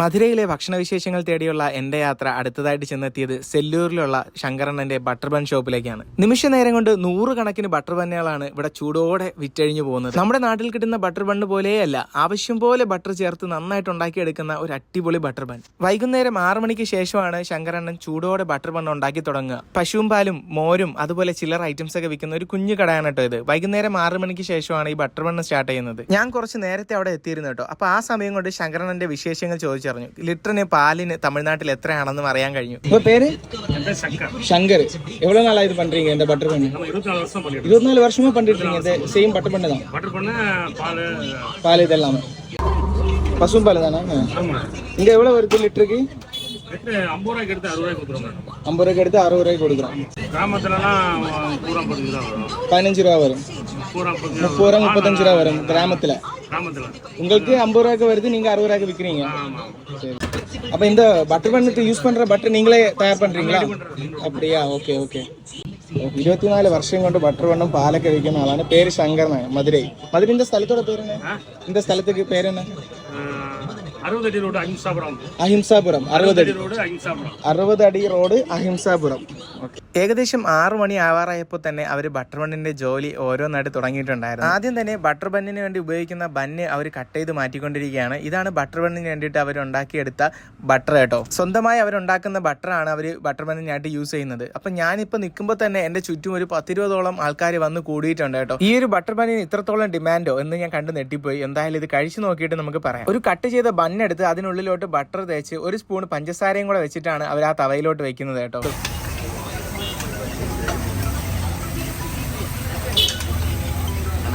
മധുരയിലെ ഭക്ഷണവിശേഷങ്ങൾ തേടിയുള്ള എന്റെ യാത്ര അടുത്തതായിട്ട് ചെന്നെത്തിയത് സെല്ലൂരിലുള്ള ശങ്കരണ്ണന്റെ ബട്ടർ ബൺ ഷോപ്പിലേക്കാണ് നിമിഷ നേരം കൊണ്ട് നൂറുകണക്കിന് ബട്ടർ ബണ്ണുകളാണ് ഇവിടെ ചൂടോടെ വിറ്റഴിഞ്ഞു പോകുന്നത്. നമ്മുടെ നാട്ടിൽ കിട്ടുന്ന ബട്ടർ ബണ്ണ് പോലെയല്ല ആവശ്യം പോലെ ബട്ടർ ചേർത്ത് നന്നായിട്ട് ഉണ്ടാക്കിയെടുക്കുന്ന ഒരു അടിപൊളി ബട്ടർ ബൺ വൈകുന്നേരം ആറു മണിക്ക് ശേഷമാണ് ശങ്കരണ്ണൻ ചൂടോടെ ബട്ടർ ബൺ ഉണ്ടാക്കി തുടങ്ങുക. പശുവും പാലും മോരും അതുപോലെ ചില്ലർ ഐറ്റംസ് ഒക്കെ വിൽക്കുന്ന ഒരു കുഞ്ഞു കടയാണ് കേട്ടോ ഇത്. വൈകുന്നേരം ആറു മണിക്ക് ശേഷമാണ് ഈ ബട്ടർ ബണ്ണ് സ്റ്റാർട്ട് ചെയ്യുന്നത്. ഞാൻ കുറച്ച് നേരത്തെ അവിടെ എത്തിയിരുന്നു കേട്ടോ. അപ്പൊ ആ സമയം കൊണ്ട് ശങ്കരണ്ണന്റെ വിശേഷങ്ങൾ ചോദിച്ചറിഞ്ഞു ലിറ്ററിന് പാലിന് തമിഴ്നാട്ടിൽ എത്രയാണെന്നും അറിയാൻ കഴിഞ്ഞു உங்க பேரு என் பேர் சங்கர் சங்கர் எவ்வளவு நாளா இது பண்றீங்க இந்த பட்டர் பண்ணு நம்ம இருபத்தி நாலு வருஷம் பண்ணிட்டு இருபத்தி நாலு வருஷமா பண்ணிட்டு இருக்கீங்க இந்த சேம் பட்டர் பண்ணு தான் பட்டர் பண்ண பால் பால் இதெல்லாம் பசும் பால் தானே ஆமா இங்க எவ்வளவு வருது லிட்டருக்கு எட்டு ஐம்பது ரூபாய்க்கு எடுத்து அறுபது ரூபாய்க்கு கொடுத்துருவோம் மேடம் ஐம்பது ரூபாய்க்கு எடுத்து அறுபது ரூபாய்க்கு கொடுக்குறோம் கிராமத்துலலாம் பூரா பத்து ரூபா வரும் பதினஞ்சு ரூபா வரும் பூரா பத்து முப்பது ரூபா முப்பத்தஞ்சு ரூபா வரும் கிராமத்துல கிராமத்தில் உங்களுக்கு ஐம்பது ரூபாய்க்கு வருது நீங்க அறுபது ரூபாய்க்கு விற்கிறீங்க சரி அப்ப இந்த பட்டர் பண்ணுக்கு யூஸ் பண்ற பட்டர் நீங்களே தயார் பண்றீங்களா அப்படியா ஓகே ஓகே ഇരുപത്തിനാല് വർഷം കൊണ്ട് ബട്ടർ വെണ്ണം പാലൊക്കെ കഴിക്കുന്ന ആളാണ് പേര് ശങ്കർന മധുരൈ മധുരൈന്റെ സ്ഥലത്തോടെ പേരെന്നെ എന്റെ സ്ഥലത്തേക്ക് പേരെന്നെ അഹിംസാപുരം അറുപതടി അറുപതടി റോഡ് അഹിംസാപുരം ഏകദേശം ആറു മണി ആവാറായപ്പോൾ തന്നെ അവർ ബട്ടർ ബണ്ണിന്റെ ജോലി ഓരോന്നായിട്ട് തുടങ്ങിയിട്ടുണ്ടായിരുന്നു. ആദ്യം തന്നെ ബട്ടർ ബണ്ണിന് വേണ്ടി ഉപയോഗിക്കുന്ന ബണ്ണ് അവർ കട്ട് ചെയ്ത് മാറ്റിക്കൊണ്ടിരിക്കുകയാണ്. ഇതാണ് ബട്ടർ ബണ്ണിന് വേണ്ടിയിട്ട് അവർ ഉണ്ടാക്കിയെടുത്ത ബട്ടർ കേട്ടോ. സ്വന്തമായി അവരുണ്ടാക്കുന്ന ബട്ടറാണ് അവർ ബട്ടർ ബണ്ണിനായിട്ട് യൂസ് ചെയ്യുന്നത്. അപ്പൊ ഞാനിപ്പോൾ നിൽക്കുമ്പോൾ തന്നെ എന്റെ ചുറ്റും ഒരു പത്തിരുപതോളം ആൾക്കാർ വന്ന് കൂടിയിട്ടുണ്ട് കേട്ടോ. ഈ ഒരു ബട്ടർ ബണ്ണിന് ഇത്രത്തോളം ഡിമാൻഡോ എന്ന് ഞാൻ കണ്ട് നെട്ടിപ്പോയി എന്തായാലും ഇത് കഴിച്ചു നോക്കിയിട്ട് നമുക്ക് പറയാം. ഒരു കട്ട് ചെയ്ത ബണ്ണെടുത്ത് അതിനുള്ളിലോട്ട് ബട്ടർ തേച്ച് ഒരു സ്പൂൺ പഞ്ചസാരയും കൂടെ വെച്ചിട്ടാണ് അവർ ആ തവയിലോട്ട് വെക്കുന്നത് കേട്ടോ.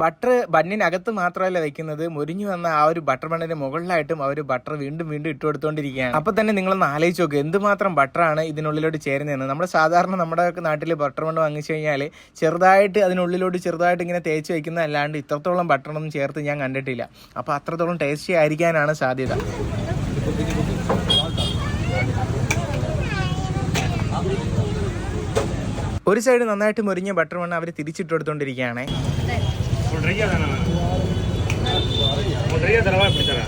ബട്ടർ ബണ്ണിനകത്ത് മാത്രമല്ല വെക്കുന്നത്. മുരിഞ്ഞു വന്ന ആ ഒരു ബട്ടർ ബണ്ണിന്റെ മുകളിലായിട്ടും അവർ ബട്ടർ വീണ്ടും വീണ്ടും ഇട്ട് കൊടുത്തോണ്ടിരിക്കുകയാണ്. അപ്പൊ തന്നെ നിങ്ങളൊന്ന് ആലോചിച്ച് നോക്കുക എന്തുമാത്രം ബട്ടറാണ് ഇതിനുള്ളിലോട്ട് ചേരുന്നതെന്ന്. നമ്മൾ സാധാരണ നമ്മുടെ നാട്ടിൽ ബട്ടർ ബണ്ണ് വാങ്ങിച്ചു കഴിഞ്ഞാൽ ചെറുതായിട്ട് അതിനുള്ളിലോട്ട് ചെറുതായിട്ട് ഇങ്ങനെ തേച്ച് വെക്കുന്ന അല്ലാണ്ട് ഇത്രത്തോളം ബട്ടറൊന്നും ചേർത്ത് ഞാൻ കണ്ടിട്ടില്ല. അപ്പൊ അത്രത്തോളം ടേസ്റ്റി ആയിരിക്കാനാണ് സാധ്യത. ഒരു സൈഡ് നന്നായിട്ട് മുരിഞ്ഞ ബട്ടർ മണ്ണ് അവർ തിരിച്ചിട്ട് ಕೊಡ್ರಿಯ ಅದನ್ನ ಕೊಡ್ರಿಯ ಅದರವ ಬಿಡ್ತಾರ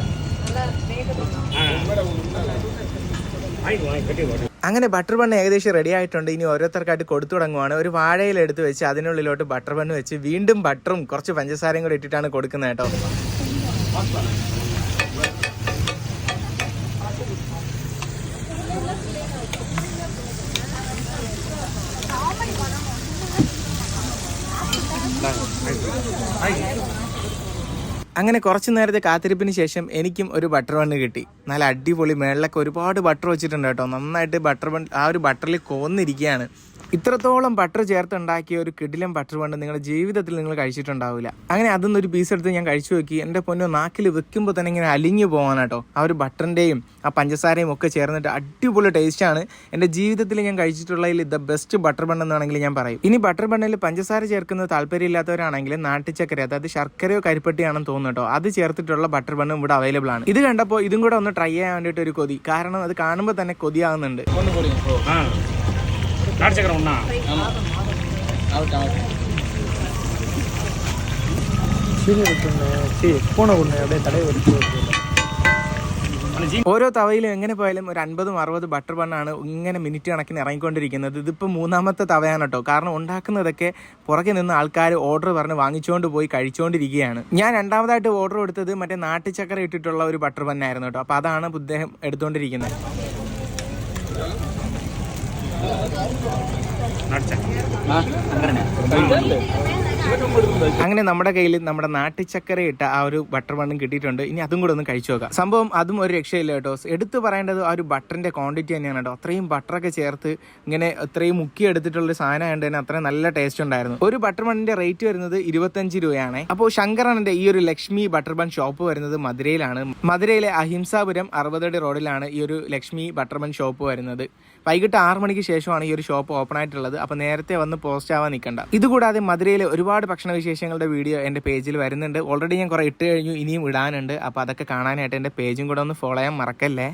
ಆಯ್ತು അങ്ങനെ ബട്ടർ ബൺ ഏകദേശം റെഡി ആയിട്ടുണ്ട്. ഇനി ഓരോരുത്തർക്കായിട്ട് കൊടുത്തു തുടങ്ങുവാണ്. ഒരു വാഴയിൽ എടുത്ത് വെച്ച് അതിനുള്ളിലോട്ട് ബട്ടർ ബൺ വെച്ച് വീണ്ടും ബട്ടറും കുറച്ച് പഞ്ചസാരയും കൂടെ ഇട്ടിട്ടാണ് കൊടുക്കുന്നത് കേട്ടോ. അങ്ങനെ കുറച്ച് നേരത്തെ കാത്തിരിപ്പിന് ശേഷം എനിക്കും ഒരു ബട്ടർ ബണ്ണ് കിട്ടി. നല്ല അടിപൊളി മേളിലൊക്കെ ഒരുപാട് ബട്ടർ വെച്ചിട്ടുണ്ട് കേട്ടോ. നന്നായിട്ട് ബട്ടർ ബൺ ആ ഒരു ബട്ടറിൽ കോന്നിരിക്കുകയാണ്. ഇത്രത്തോളം ബട്ടർ ചേർത്തുണ്ടാക്കിയ ഒരു കിടിലം ബട്ടർ വേണ്ട നിങ്ങളുടെ ജീവിതത്തിൽ നിങ്ങൾ കഴിച്ചിട്ടുണ്ടാവില്ല. അങ്ങനെ അതിൽ ഒരു പീസ് എടുത്ത് ഞാൻ കഴിച്ചു നോക്കി. എന്റെ പൊന്നു നാക്കിൽ വെക്കുമ്പോൾ തന്നെ ഇങ്ങനെ അലിഞ്ഞു പോകാനാട്ടോ ആ ഒരു ബട്ടറിന്റെയും ആ പഞ്ചസാരയും ഒക്കെ ചേർന്നിട്ട് അടിപൊളി ടേസ്റ്റാണ് എന്റെ ജീവിതത്തിൽ ഞാൻ കഴിച്ചിട്ടുള്ളതിൽ ഇത് ബെസ്റ്റ് ബട്ടർ ബൺ എന്നാണെങ്കിൽ ഞാൻ പറയും. ഇനി ബട്ടർ ബണ്ണിൽ പഞ്ചസാര ചേർക്കുന്നത് താല്പര്യമില്ലാത്തവരാണെങ്കിൽ നാട്ടിച്ചക്കര അതായത് ശർക്കരയോ കരിപ്പട്ടിയാണെന്ന് തോന്നുന്നു അത് ചേർത്തിട്ടുള്ള ബട്ടർ ബണ്ണും ഇവിടെ അവൈലബിൾ ആണ്. ഇത് കണ്ടപ്പോൾ ഇതും കൂടെ ഒന്ന് ട്രൈ ചെയ്യാൻ വേണ്ടിയിട്ട് ഒരു കൊതി. കാരണം അത് കാണുമ്പോൾ തന്നെ കൊതിയാകുന്നുണ്ട്. நாட்டு சக்கரை ஒன்றா ஆகட்டும் ஆகட்டும் பூனை ஒன்று அப்படியே தடவை வச்சு ഓരോ തവയിലും എങ്ങനെ പോയാലും ഒരു അൻപതും അറുപത് ബട്ടർ ബണ്ണാണ് ഇങ്ങനെ മിനിറ്റ് കണക്കിന് ഇറങ്ങിക്കൊണ്ടിരിക്കുന്നത് ഇതിപ്പോൾ മൂന്നാമത്തെ തവയാണ് കേട്ടോ കാരണം ഉണ്ടാക്കുന്നതൊക്കെ പുറകെ നിന്ന് ആൾക്കാർ ഓർഡർ പറഞ്ഞ് വാങ്ങിച്ചുകൊണ്ട് പോയി കഴിച്ചുകൊണ്ടിരിക്കുകയാണ് ഞാൻ രണ്ടാമതായിട്ട് ഓർഡർ കൊടുത്തത് മറ്റേ നാട്ടുചക്കര ഇട്ടിട്ടുള്ള ഒരു ബട്ടർ ബണ്ണായിരുന്നു കേട്ടോ അപ്പോൾ അതാണ് ഇദ്ദേഹം എടുത്തുകൊണ്ടിരിക്കുന്നത് അങ്ങനെ നമ്മുടെ കയ്യിൽ നമ്മുടെ നാട്ടിച്ചക്കര ഇട്ട ആ ഒരു ബട്ടർ ബണ്ണും കിട്ടിയിട്ടുണ്ട്. ഇനി അതും കൂടെ ഒന്ന് കഴിച്ചു നോക്കാം. സംഭവം അതും ഒരു രക്ഷയില്ല കേട്ടോ. എടുത്തു പറയേണ്ടത് ആ ഒരു ബട്ടറിന്റെ ക്വാണ്ടിറ്റി തന്നെയാണ് കേട്ടോ. അത്രയും ബട്ടറൊക്കെ ചേർത്ത് ഇങ്ങനെ അത്രയും മുക്കി എടുത്തിട്ടുള്ള ഒരു സാധനം ആയതുകൊണ്ട് തന്നെ അത്രയും നല്ല ടേസ്റ്റ് ഉണ്ടായിരുന്നു. ഒരു ബട്ടർ ബണ്ണിന്റെ റേറ്റ് വരുന്നത് ഇരുപത്തഞ്ച് രൂപയാണ്. അപ്പോൾ ശങ്കരണ്ണന്റെ ഈ ഒരു ലക്ഷ്മി ബട്ടർ ബൺ ഷോപ്പ് വരുന്നത് മധുരയിലാണ്. മധുരയിലെ അഹിംസാപുരം അറുപതടി റോഡിലാണ് ഈ ഒരു ലക്ഷ്മി ബട്ടർ ബൺ ഷോപ്പ് വരുന്നത്. വൈകിട്ട് ആറ് മണിക്ക് ശേഷമാണ് ഈ ഒരു ഷോപ്പ് ഓപ്പൺ ആയിട്ടുള്ളത്. അപ്പോൾ നേരത്തെ വന്ന് പോസ്റ്റ് ആവാൻ നിൽക്കണ്ട. ഇതുകൂടാതെ മധുരയിലെ ഒരുപാട് ഭക്ഷണ വിശേഷങ്ങളുടെ വീഡിയോ എന്റെ പേജിൽ വരുന്നുണ്ട്. ഓൾറെഡി ഞാൻ കുറേ ഇട്ട് കഴിഞ്ഞു ഇനിയും ഇടാനുണ്ട്. അപ്പോൾ അതൊക്കെ കാണാനായിട്ട് എന്റെ പേജും കൂടെ ഒന്ന് ഫോളോ ചെയ്യാൻ മറക്കല്ലേ?